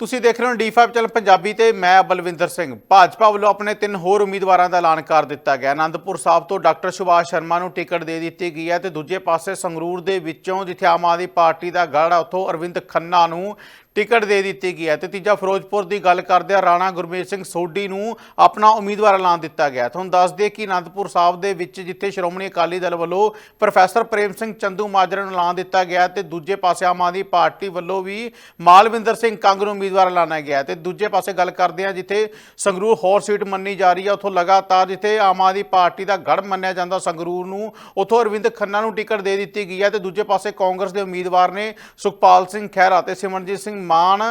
ਤੁਸੀਂ ਦੇਖ ਰਹੇ ਹੋ ਡੀ5 ਚੈਨਲ ਪੰਜਾਬੀ ਤੇ ਮੈਂ ਬਲਵਿੰਦਰ ਸਿੰਘ। ਭਾਜਪਾ ਵੱਲੋਂ ਆਪਣੇ ਤਿੰਨ ਹੋਰ ਉਮੀਦਵਾਰਾਂ ਦਾ ਐਲਾਨ ਕਰ ਦਿੱਤਾ ਗਿਆ। ਆਨੰਦਪੁਰ ਸਾਹਿਬ ਤੋਂ ਡਾਕਟਰ ਸੁਭਾਸ਼ ਸ਼ਰਮਾ ਨੂੰ ਟਿਕਟ ਦੇ ਦਿੱਤੀ ਗਈ ਹੈ ਤੇ ਦੂਜੇ ਪਾਸੇ ਸੰਗਰੂਰ ਦੇ ਵਿੱਚੋਂ ਜਿੱਥੇ ਆਮ ਆਦਮੀ ਪਾਰਟੀ ਦਾ ਗੜ੍ਹ ਆ, ਉੱਥੋਂ ਅਰਵਿੰਦ ਖੰਨਾ ਨੂੰ ਟਿਕਟ ਦੇ ਦਿੱਤੀ ਗਈ ਹੈ। ਤੇ ਤੀਜਾ ਫਿਰੋਜ਼ਪੁਰ ਦੀ ਗੱਲ ਕਰਦੇ ਆ, ਰਾਣਾ ਗੁਰਮੀਤ ਸਿੰਘ ਸੋਢੀ ਨੂੰ ਆਪਣਾ ਉਮੀਦਵਾਰ ਐਲਾਨ ਦਿੱਤਾ ਗਿਆ। ਤੁਹਾਨੂੰ ਦੱਸ ਦਈਏ ਕਿ ਅਨੰਦਪੁਰ ਸਾਹਿਬ ਦੇ ਵਿੱਚ ਜਿੱਥੇ ਸ਼੍ਰੋਮਣੀ ਅਕਾਲੀ ਦਲ ਵੱਲੋਂ ਪ੍ਰੋਫੈਸਰ ਪ੍ਰੇਮ ਸਿੰਘ ਚੰਦੂ ਮਾਜਰਾ ਨੂੰ ਐਲਾਨ ਦਿੱਤਾ ਗਿਆ ਤੇ ਦੂਜੇ ਪਾਸੇ ਆਮ ਆਦਮੀ ਪਾਰਟੀ ਵੱਲੋਂ ਵੀ ਮਾਲਵਿੰਦਰ ਸਿੰਘ ਕੰਗ ਨੂੰ ਉਮੀਦਵਾਰ ਐਲਾਨਿਆ ਗਿਆ ਤੇ ਦੂਜੇ ਪਾਸੇ ਗੱਲ ਕਰਦੇ ਆ, ਜਿੱਥੇ ਸੰਗਰੂਰ ਹੋਰ ਸੀਟ ਮੰਨੀ ਜਾ ਰਹੀ ਹੈ, ਉੱਥੋਂ ਲਗਾਤਾਰ ਜਿੱਥੇ ਆਮ ਆਦਮੀ ਪਾਰਟੀ ਦਾ ਗੜ ਮੰਨਿਆ ਜਾਂਦਾ ਸੰਗਰੂਰ ਨੂੰ, ਉੱਥੋਂ ਅਰਵਿੰਦ ਖੰਨਾ ਨੂੰ ਟਿਕਟ ਦੇ ਦਿੱਤੀ ਗਈ ਹੈ ਤੇ ਦੂਜੇ ਪਾਸੇ ਕਾਂਗਰਸ ਦੇ ਉਮੀਦਵਾਰ ਨੇ ਸੁਖਪਾਲ ਸਿੰਘ ਖਹਿਰਾ ਤੇ ਸਿਮਰਨਜੀਤ ਸਿੰਘ ਮਾਨ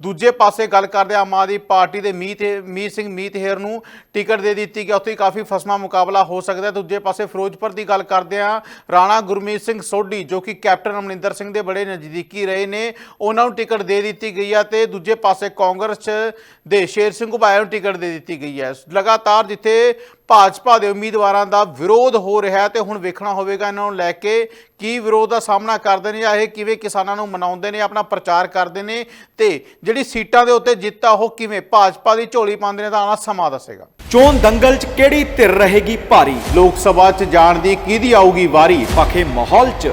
ਦੂਜੇ ਪਾਸੇ ਗੱਲ ਕਰਦੇ ਆ, ਆਮ ਆਦਮੀ ਪਾਰਟੀ ਦੇ ਮੀਤ ਮੀਤ ਸਿੰਘ ਮੀਤਹੇਰ ਨੂੰ ਟਿਕਟ ਦੇ ਦਿੱਤੀ ਗਈ। ਉੱਥੇ ਕਾਫੀ ਫਸਮਾ ਮੁਕਾਬਲਾ ਹੋ ਸਕਦਾ ਹੈ। ਦੂਜੇ ਪਾਸੇ ਫਿਰੋਜ਼ਪੁਰ ਦੀ ਗੱਲ ਕਰਦੇ ਆ, ਰਾਣਾ ਗੁਰਮੀਤ ਸਿੰਘ ਸੋਢੀ, ਜੋ ਕਿ ਕੈਪਟਨ ਅਮਰਿੰਦਰ ਸਿੰਘ ਦੇ ਬੜੇ ਨਜ਼ਦੀਕੀ ਰਹੇ ਨੇ, ਉਹਨਾਂ ਨੂੰ ਟਿਕਟ ਦੇ ਦਿੱਤੀ ਗਈ ਹੈ ਤੇ ਦੂਜੇ ਪਾਸੇ ਕਾਂਗਰਸ ਦੇ ਸ਼ੇਰ ਸਿੰਘ ਘੁਬਾਇਆ ਨੂੰ ਟਿਕਟ ਦੇ ਦਿੱਤੀ ਗਈ ਹੈ ਲਗਾਤਾਰ ਜਿੱਥੇ ਭਾਜਪਾ ਦੇ ਉਮੀਦਵਾਰਾਂ ਦਾ ਵਿਰੋਧ ਹੋ ਰਿਹਾ ਹੈ ਤੇ ਹੁਣ ਵੇਖਣਾ ਹੋਵੇਗਾ ਇਹਨਾਂ ਨੂੰ ਲੈ ਕੇ ਕੀ ਵਿਰੋਧ ਦਾ ਸਾਹਮਣਾ ਕਰਦੇ ਨੇ ਜਾਂ ਇਹ ਕਿਵੇਂ ਕਿਸਾਨਾਂ ਨੂੰ ਮਨਾਉਂਦੇ ਨੇ, ਆਪਣਾ ਪ੍ਰਚਾਰ ਕਰਦੇ ਨੇ ਤੇ ਜਿਹੜੀ ਸੀਟਾਂ ਦੇ ਉੱਤੇ ਜਿੱਤ ਆ ਉਹ ਕਿਵੇਂ ਭਾਜਪਾ ਦੀ ਝੋਲੀ ਪਾਉਂਦੇ ਨੇ ਤਾਂ ਆਉਣਾ ਸਮਾਂ ਦੱਸੇਗਾ। ਚੋਣ ਦੰਗਲ 'ਚ ਕਿਹੜੀ ਧਿਰ ਰਹੇਗੀ ਭਾਰੀ? ਲੋਕ ਸਭਾ 'ਚ ਜਾਣ ਦੀ ਕਿਹਦੀ ਆਊਗੀ ਵਾਰੀ? ਪਖੇ ਮਾਹੌਲ 'ਚ।